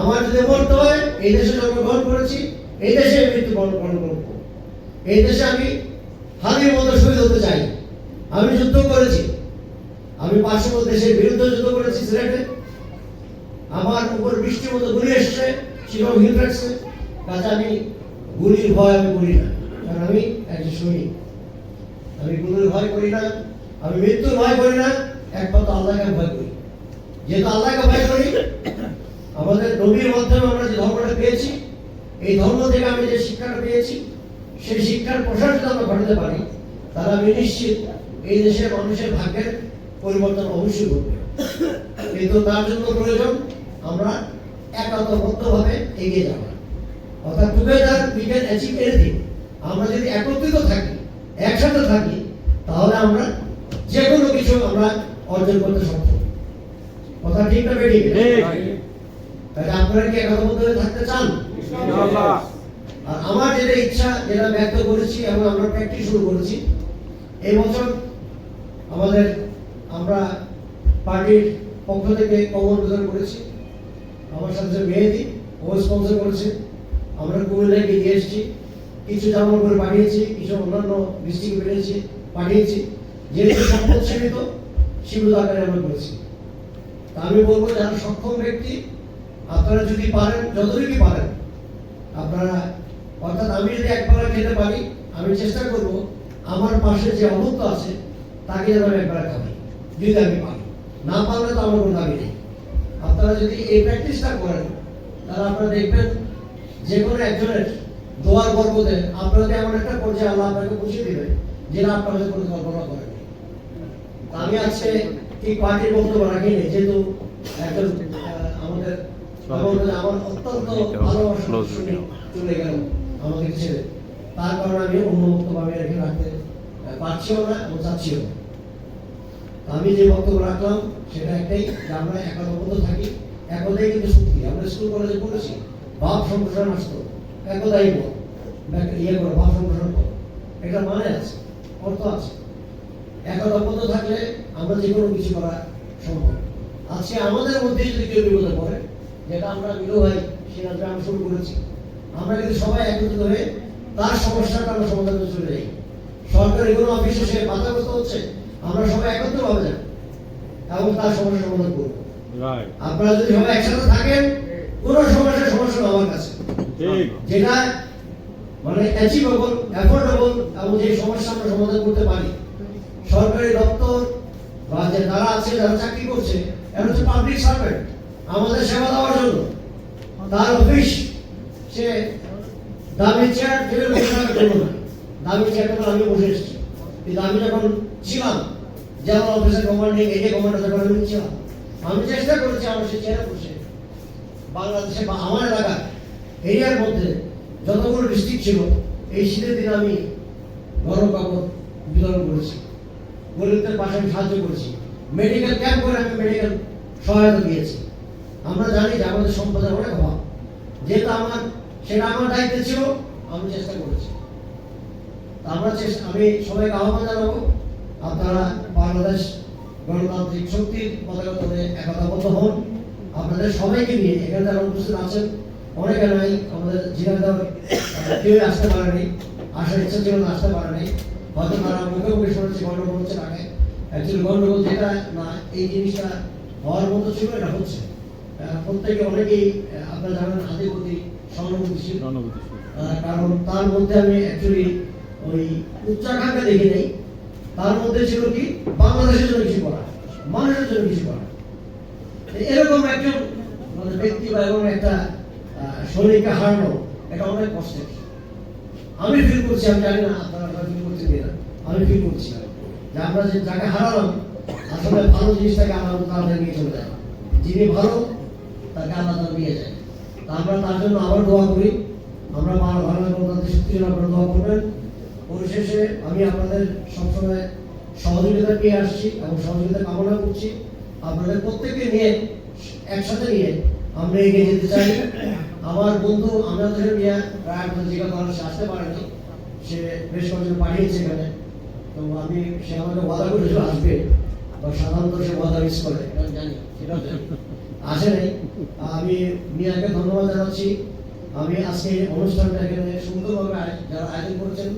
আমার যদি মরতে হয়, এই দেশে জন্মগ্রহণ করেছি, এই দেশে মৃত্যু বরণ করব। এই দেশে আমি হাতির মতো শহীদ হতে চাই। আমি যুদ্ধ করেছি। আমি পার্শ্ববর্তী দেশের বিরুদ্ধে যুদ্ধ করেছি সিলেটে। আমার উপর বৃষ্টির মতো গুলি এসছে, শিলং হিল রাখছে কাজে আমি গুলির ভয় আমি করি না, কারণ আমি একজন সৈনিক। আমি গুলির ভয় করি না, আমি মৃত্যুর ভয় করি না, একমাত্র আল্লাহকে ভয় করি। যেহেতু আল্লাহকে ভয় করি আমাদের নবীর মাধ্যমে আমরা যে ধর্মটা পেয়েছি, এই ধর্ম থেকে আমি যে শিক্ষাটা পেয়েছি, সেই শিক্ষার প্রসার যদি আমরা ঘটাতে পারি। তাহলে আমি নিশ্চিত এই দেশের মানুষের ভাগ্যের পরিবর্তন অবশ্যই ঘটবে। কিন্তু তার জন্য প্রয়োজন আমরা একাত্মবদ্ধভাবে এগিয়ে যাওয়া। অর্থাৎ together we can achieve anything আমরা যদি একত্রিত থাকি, একসাথে থাকি, তাহলে আমরা যে কোনো কিছু আমরা অর্জন করতে সক্ষম। কথা ঠিক না বেঠিক? তাহলে আপনারা কি একতাবদ্ধ হয়ে থাকতে চান? আর আমার যেটা ইচ্ছা যেটা ব্যক্ত করেছি এবং আমরা প্র্যাকটিস শুরু করেছি এই বছর আমাদের আমরা পার্টির পক্ষ থেকে কমল বিতরণ করেছি। আমার সাথে মেহেদি ও স্পন্সর করেছে। আমরা কুমিল্লায় গিয়ে এসেছি। কিছু জামা করে পাঠিয়েছি কিছু অন্যান্য ডিস্ট্রিক্ট পেয়েছি পাঠিয়েছি। যেহেতু সম্পদ সীমিত সীমিত আকারে আমরা করেছি। তা আমি বলব যারা সক্ষম ব্যক্তি আপনারা যদি পারেন যতটুকু পারেন, আপনারা, অর্থাৎ আমি যদি একবার খেতে পারি, আমি চেষ্টা করব, আমার পাশে যে অভুক্ত আছে, তাকে যেন আমি একবার খাওয়াই, যদি আমি পারি। না পারলে তো আমার কোনো দাবি নেই। আপনারা যদি এই প্র্যাকটিসটা করেন, তাহলে আপনারা দেখবেন যে কোনো একজনের দোয়ার বরকতে আপনাদের এমন একটা পর্যায়ে আল্লাহ আপনাকে বুঝিয়ে দিবে যেটা হয়তো কোনো কল্পনা করেননি। তা আমি আজকে ঠিক পার্টির বক্তব্য রাখিনি যেহেতু একজন আমি যে বক্তব্য রাখলাম সেটা একটাই যে আমরা একাত্মবদ্ধ থাকি একতাই কিন্তু শক্তি আমরা স্কুল কলেজে পড়েছি ভাব সম্প্রসারণ আসতো একতাই বল ইয়ে করো ভাব সম্প্রসারণ করো এটা মানে আছে অর্থ আছে একতাবদ্ধ থাকলে আমরা যে কোনো কিছু করা সম্ভব। আজকে আমাদের মধ্যে যদি কেউ বিপদে পড়ে যেটা আমরা মিলু ভাই সেটা আমি শুরু করেছি। আমরা কিন্তু সবাই একত্রিত হয়ে তার সমস্যাটা আমরা সমাধান করে চলে যাই সরকারি কোনো অফিসে সে বাধাগ্রস্ত হচ্ছে আমরা সবাই একত্র ভাবে যাই এবং তার সমস্যা সমাধান করব। আপনারা যদি সবাই একসাথে থাকেন কোনো সমস্যার সমস্যা আমার কাছে। ঠিক। যেটা মানে অ্যাচিভেবল অ্যাফোর্ডেবল এবং যে সমস্যা আমরা সমাধান করতে পারি। সরকারি দপ্তর বা যে যারা আছে যারা চাকরি করছে এরা হচ্ছে পাবলিক সার্ভেন্ট আমাদের সেবা দেওয়ার জন্য। তার অফিস সে দামি চেয়ার টেবিল বসে না। দামি চেয়ার টেবিল আমি বসে এসেছি কিন্তু আমি যখন ছিলাম, যে যেমন অফিসের কমান্ডিং এরিয়া কমান্ডার যখন আমি ছিলাম। আমি চেষ্টা করেছি আমার সে চেয়ারে বসে। বাংলাদেশে বা আমার এলাকার এরিয়ার মধ্যে যতগুলো ডিস্ট্রিক্ট ছিল, এই শীতের দিনে আমি গরম কাপড় বিতরণ করেছি। গরিবদের পাশে আমি সাহায্য করেছি। মেডিকেল ক্যাম্প করে আমি মেডিকেল সহায়তা দিয়েছি। আমরা জানি যে আমাদের সম্পদের অনেক অভাব। যেহেতু আমার সেটা আমার দায়িত্ব ছিল, আমি চেষ্টা করেছি। আমরা চেষ্টা আমি সবাইকে আহ্বান জানাব, আপনারা বাংলাদেশ গণতান্ত্রিক শক্তির পতাকা তলে একতাবদ্ধ হন। আপনাদের সবাইকে নিয়ে এখানে যারা উপস্থিত আছেন, অনেকে নাই আমাদের জিনাদার কেউ আসতে পারেনি। আসার ইচ্ছা ছিল না আসতে পারেনি। হয়তো তারা মুখে মুখে শুনেছে গন্ডগোল হচ্ছে আগে অ্যাকচুয়ালি গন্ডগোল যেটা না, এই জিনিসটা হওয়ার মতো ছিল, এটা হচ্ছে। আহ, প্রত্যেকে অনেকেই আপনারা জানেন হাতে প্রতি সহানুভূতিশীল। কারণ তার মধ্যে আমি অ্যাকচুয়ালি ওই উচ্চাকাঙ্ক্ষা দেখি নেই। তার মধ্যে ছিল কি? বাংলাদেশের জন্য কিছু করা মানুষের জন্য কিছু করা। এরকম একজন মানে ব্যক্তি বা এরকম একটা সৈনিককে হারানো এটা অনেক কষ্টের। আমি ফিল করছি আমি জানি না আপনারা ফিল করছেন কিনা। আমি ফিল করছি। যে আমরা যে যাকে হারালাম আসলে ভালো জিনিসটাকে আমরা তাড়াতাড়ি নিয়ে চলে যায় যিনি ভালো তাকে আল্লাহ নিয়ে যায় তা আমরা তার জন্য আবার দোয়া করি। আমরা ভালো ভালো শক্তির আপনারা দোয়া করবেন। পরিশেষে আমি আপনাদের সবসময় সহযোগিতা পেয়ে আসছি এবং সহযোগিতা কামনা করছি। আপনাদের প্রত্যেককে নিয়ে, একসাথে নিয়ে আমরা এগিয়ে যেতে চাই। আমার বন্ধু আমাদের মিয়া রায় জিজ্ঞাসা করার সে আসতে পারেনি, সে বেশ কয়েকজন পাঠিয়েছে এখানে। তো আমি সে আমাকে ওয়াদা করেছিল আসবে। সাধারণত করে জানি আসে নাই। আমি মিয়াকে ধন্যবাদ জানাচ্ছি। আমি আজকে অনুষ্ঠানটা এখানে সুন্দরভাবে যারা আয়োজন করেছেন